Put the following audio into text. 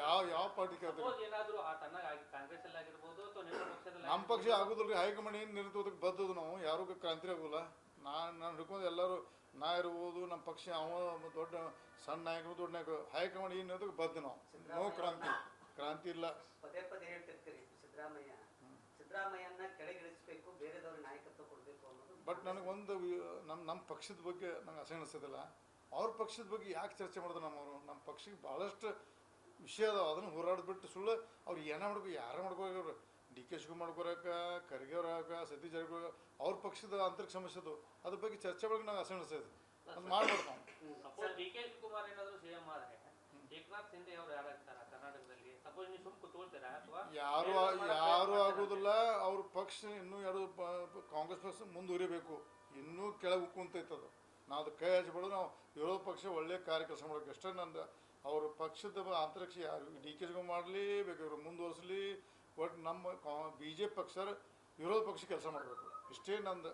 ಯಾವ ಯಾವ ಪಾರ್ಟಿ ಕೇಳ್ತಾರೆ? ನಮ್ಮ ಪಕ್ಷ ಆಗೋದ್ರಿ ಹೈಕಮಾಂಡ್ ಏನು ನಿರ್ದೋದಕ್ಕೆ ಬದ್ದದು ನಾವು? ಯಾರು ಕ್ರಾಂತಿ ಆಗೋಲ್ಲ ನಾನು ನಾನು ಹಿಡ್ಕೊಂಡು ಎಲ್ಲರೂ ನಾ ಇರ್ಬೋದು ನಮ್ಮ ಪಕ್ಷ ಅವ ದೊಡ್ಡ ಸಣ್ಣ ನಾಯಕರು ದೊಡ್ಡ ನಾಯಕರು. ಹೈಕಮಾಂಡ್ ಏನು ನಿರ್ದೋದಕ್ಕೆ ಬದ್ದು ನಾವು? ನೋ ಕ್ರಾಂತಿ. ಕ್ರಾಂತಿ ಇಲ್ಲ. ಪದೇ ಪದೇ ಹೇಳ್ತಿರ್ತೀರಿ ಸಿದ್ದರಾಮಯ್ಯ. ಸಿದ್ದರಾಮಯ್ಯನ ಕೆಳಗಿಳಿಸಬೇಕು ಬೇರೆದವ್ರ ನಾಯಕತ್ವ ಕೊಡಬೇಕು ಬಟ್ ನನಗೊಂದು ನಮ್ಮ ನಮ್ಮ ಪಕ್ಷದ ಬಗ್ಗೆ ನಂಗೆ ಅಸಹ್ಯ ಅನಿಸ್ತದಲ್ಲ. ಅವ್ರ ಪಕ್ಷದ ಬಗ್ಗೆ ಯಾಕೆ ಚರ್ಚೆ ಮಾಡಿದ್ರು ನಮ್ಮವರು? ನಮ್ಮ ಪಕ್ಷಕ್ಕೆ ಭಾಳಷ್ಟು ವಿಷಯ ಅದಾವ. ಅದನ್ನು ಹೋರಾಡ್ಬಿಟ್ಟು ಸುಳ್ಳು. ಅವ್ರು ಏನೇ ಮಾಡ್ಕೊ ಯಾರು ಮಾಡ್ಕೋರು ಡಿ ಕೆ ಶಿವಕುಮಾರ್ ಕೊರಕ ಖರ್ಗೆ ಅವ್ರ ಹಾಕ ಸತೀಶ್ ಜಾರಕಿಹೊಳಿ ಅವ್ರ ಪಕ್ಷದ ಆಂತರಿಕ ಸಮಸ್ಯೆ ಅದು. ಅದ್ರ ಬಗ್ಗೆ ಚರ್ಚೆ ಒಳಗೆ ನಾವು ಅನಿಸ್ತದೆ ಅದು ಮಾಡ್ಬೋದು ನಾವು. ಡಿ ಕೆ ಶಿವಕುಮಾರ್ ಏನಾದ್ರು ಸಿಎಂ ಆದ್ರೆ ಏಕನಾಥ್ ಶಿಂದೆ ಅವ್ರು ಯಾರಾಗ್ತಾರ ಕರ್ನಾಟಕದಲ್ಲಿ? ಸಪೋಸ್ ನೀವು ಸುಮ್ ಕೂತ್ಕೊಳ್ತೀರಾ ಅಥವಾ ಯಾರು ಯಾರು ಆಗೋದಿಲ್ಲ. ಅವ್ರ ಪಕ್ಷ ಇನ್ನೂ ಎರಡು ಪ- ಕಾಂಗ್ರೆಸ್ ಪಕ್ಷ ಮುಂದುವರಿಬೇಕು. ಇನ್ನೂ ಕೆಳಗೆ ಉಕ್ಕುಂತೈತದು ನಾವು ಅದು ಕೈ ಹಚ್ಬಿಡು ನಾವು ವಿರೋಧ ಪಕ್ಷ ಒಳ್ಳೆ ಕಾರ್ಯ ಕೆಲಸ ಮಾಡೋಕೆ ಅಷ್ಟೇ ನಂದು. ಅವರು ಪಕ್ಷದ ಅಂತರಿಕ್ಷ ಯಾರು? ಡಿ ಕೆ ಶಿವಕುಮಾರ್ ಮಾಡಲಿ ಬೇಕಾದ್ರೆ ಮುಂದುವರಿಸಲಿ ಒಟ್ಟು ನಮ್ಮ ಬಿ ಜೆ ಪಿ ಪಕ್ಷ ವಿರೋಧ ಪಕ್ಷ ಕೆಲಸ ಮಾಡಬೇಕು. ಇಷ್ಟೇ ನಂದು.